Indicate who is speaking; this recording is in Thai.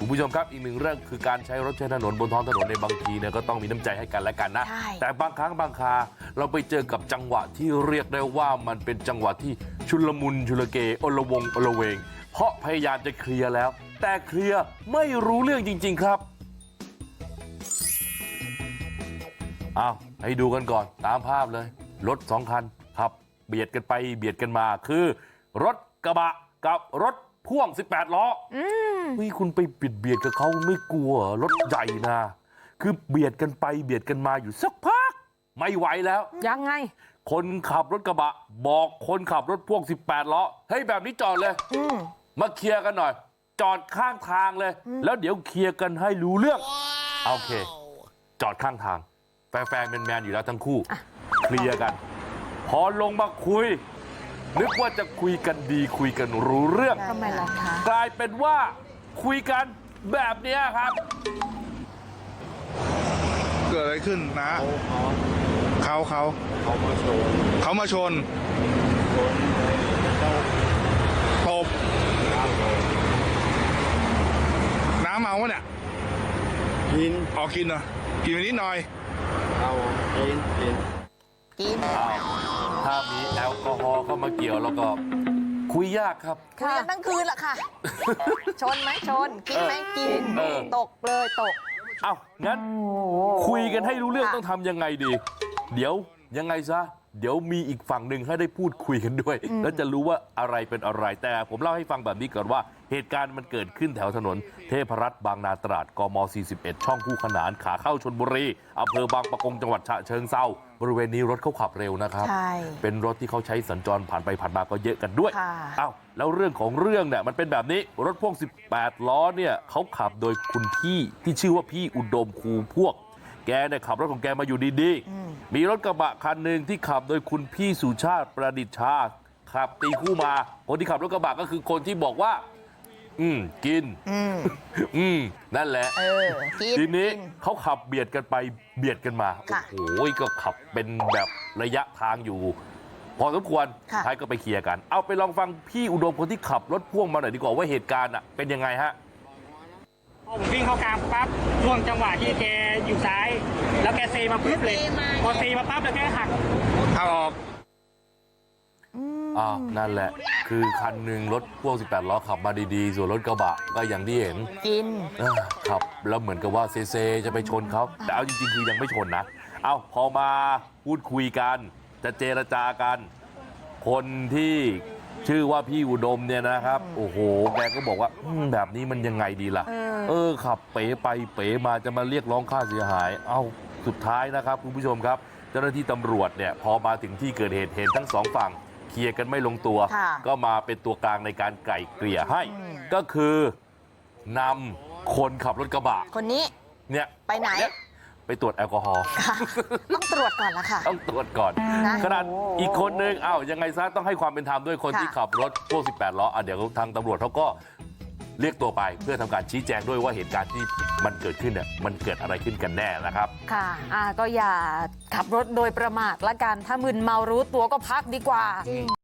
Speaker 1: คุณผู้ชมครับอีกหนึ่งเรื่องคือการใช้รถใช้ถนนบนท้องถนนในบางทีเนี่ยก็ต้องมีน้ำใจให้กันและกันนะ
Speaker 2: ใช่
Speaker 1: แต่บางครั้งบางคราเราไปเจอกับจังหวะที่เรียกได้ว่ามันเป็นจังหวะที่ชุลมุนชุลเกอลวงอลเวง เพราะพยายามจะเคลียร์แล้ว แต่เคลียร์ไม่รู้เรื่องจริง ๆครับเอาให้ดูกันก่อนตามภาพเลย รถสองคันขับ เบียดกันไปเบียดกันมาคือ รถกระบะกับรถ พ่วง18ล้อ
Speaker 2: อืม
Speaker 1: เฮ้ยคุณไปเบียดเบียดกับเขาไม่กลัวเหรอรถใหญ่นะคือเบียดกันไปเบียดกันมาอยู่สักพักไม่ไหวแล้ว
Speaker 2: ยังไง
Speaker 1: คนขับรถกระบะบอกคนขับรถพ่วง 18ล้อเฮ้ยแบบนี้จอดเลย
Speaker 2: อืม
Speaker 1: มาเคลียร์กันหน่อย จอดข้างทางเลย แล้วเดี๋ยวเคลียร์กันให้รู้เรื่องโอเค จอดข้างทาง แฟนๆแมนๆอยู่แล้วทั้งคู่ เคลียร์กัน พอลงมาคุย นึกว่าจะคุยกันดีคุยกันรู้เรื่อง
Speaker 2: ทำไมล่ะคะ
Speaker 1: กลายเป็นว่าคุยกันแบบเนี้ยครับ
Speaker 3: เกิดอะไรขึ้นนะ เขาเขาเขามาชนตบน้ำเมาวะเนี่ย
Speaker 4: กิน
Speaker 3: ออกกินเหรอกินไปนิดหน่อย
Speaker 4: เอากินกิน
Speaker 2: กิน
Speaker 1: ถ้ามีแอลกอฮอล์เข้ามาเกี่ยวแล้วก็คุยยากครับ
Speaker 2: คุยกันทั้งคืนละค่ะ ชนไหมชน กินไหมกิน
Speaker 1: เออ
Speaker 2: ตกเลยตก
Speaker 1: เอ้างั้น คุยกันให้รู้เรื่อง
Speaker 2: ค่ะ
Speaker 1: ต้องทำยังไงดี เดี๋ยว ยังไงซะเดี๋ยวมีอีกฝั่งหนึ่งให้ได้พูดคุยกันด้วยแล้วจะรู้ว่าอะไรเป็นอะไรแต่ผมเล่าให้ฟังแบบนี้ก่อนว่าเหตุการณ์มันเกิดขึ้นแถวถนนเทพรัตน์บางนาตราดกม41ช่องคู่ขนานขาเข้าชนบุรีอำเภอบางปะกงจังหวัดฉะเชิงเซาบริเวณนี้รถเขาขับเร็วนะครับ
Speaker 2: ใช่
Speaker 1: เป็นรถที่เขาใช้สัญจรผ่านไปผ่านมาก็เยอะกันด้วย
Speaker 2: ค่ะ
Speaker 1: อ้าวแล้วเรื่องของเรื่องเนี่ยมันเป็นแบบนี้รถพ่วง 18 ล้อเนี่ยเขาขับโดยคุณพี่ที่ชื่อว่าพี่อุดมคูพวก แกเนี่ยขับรถของแกมาอยู่ดี
Speaker 2: อืม
Speaker 1: ๆมีรถกระบะคันหนึ่งที่ขับโดยคุณพี่สุชาติประดิษฐ์ชาขับตีคู่มาคนที่ขับรถกระบะก็คือคนที่บอกว่าอืมกิน
Speaker 2: อืม
Speaker 1: อืมนั่นแหละ
Speaker 2: เออกิน
Speaker 1: ทีนี้
Speaker 2: กิ
Speaker 1: เขาขับเบียดกันไปเบียดกันมา
Speaker 2: ค่ะ
Speaker 1: โอ้โหก็ขับเป็นแบบระยะทางอยู่พอสมควร
Speaker 2: ค่ะ
Speaker 1: ท้ายก็ไปเคลียร์กัน เอาไปลองฟังพี่อุดมคนที่ขับรถพ่วงมาหน่อยดีกว่าว่าเหตุการณ์อะเป็นยังไงฮะ
Speaker 5: พอผมวิ่งเข้ากลางปั๊บช่วงจังหวะที่แกอยู่ซ้าย แล้วแกเซมาปุ๊บเลยพอเซมาปั๊บแล้วแกหัก
Speaker 3: เอาออก
Speaker 1: อ้าวนั่นแหละ คือคันหนึ่งรถพ่วง18 ล้อขับมาดีๆ ส่วนรถกระบะก็อย่างที่เห็น
Speaker 2: กิน
Speaker 1: เออขับ แล้วเหมือนกับว่าเซเซจะไปชนเขาแต่เอาจริงๆคือยังไม่ชนนะ เอาพอมาพูดคุยกัน จะเจรจากัน คนที่ชื่อว่าพี่อุดมเนี่ยนะครับ โอ้โห แกก็บอกว่าอืมแบบนี้มันยังไงดีล่ะ
Speaker 2: เออ
Speaker 1: เออขับเป๋ไปเป๋มาจะมาเรียกร้องค่าเสียหายเอาสุดท้ายนะครับคุณผู้ชมครับเจ้าหน้าที่ตำรวจเนี่ยพอมาถึงที่เกิดเหตุเห็นทั้งสองฝั่งเคลียร์กันไม่ลงตัว
Speaker 2: ค่ะ
Speaker 1: ก็มาเป็นตัวกลางในการไกล่เกลี่ยให้
Speaker 2: อืม
Speaker 1: ก็คือนำคนขับรถกระบะ
Speaker 2: คนนี้
Speaker 1: เนี่ย
Speaker 2: ไปไหน
Speaker 1: เยไปตรวจแอลกอฮอล์
Speaker 2: ค่ะต้องตรวจก่อนละค่ะ
Speaker 1: ต้องตรวจก่อน
Speaker 2: นะ
Speaker 1: ขนาดอีกคนนึงอ้าวยังไงซะต้องให้ความเป็นธรรมด้วยคน
Speaker 2: ค่ะ
Speaker 1: ที่ขับรถพวก18 ล้ออะเดี๋ยวทางตำรวจเขาก็ เรียกตัวไปเพื่อทำการชี้แจงด้วยว่าเหตุการณ์ที่มันเกิดขึ้นเนี่ยมันเกิดอะไรขึ้นกันแน่นะครับ
Speaker 2: ค่ะอ่าก็อย่าขับรถโดยประมาทละกันถ้ามึนเมารู้ตัวก็พักดีกว่า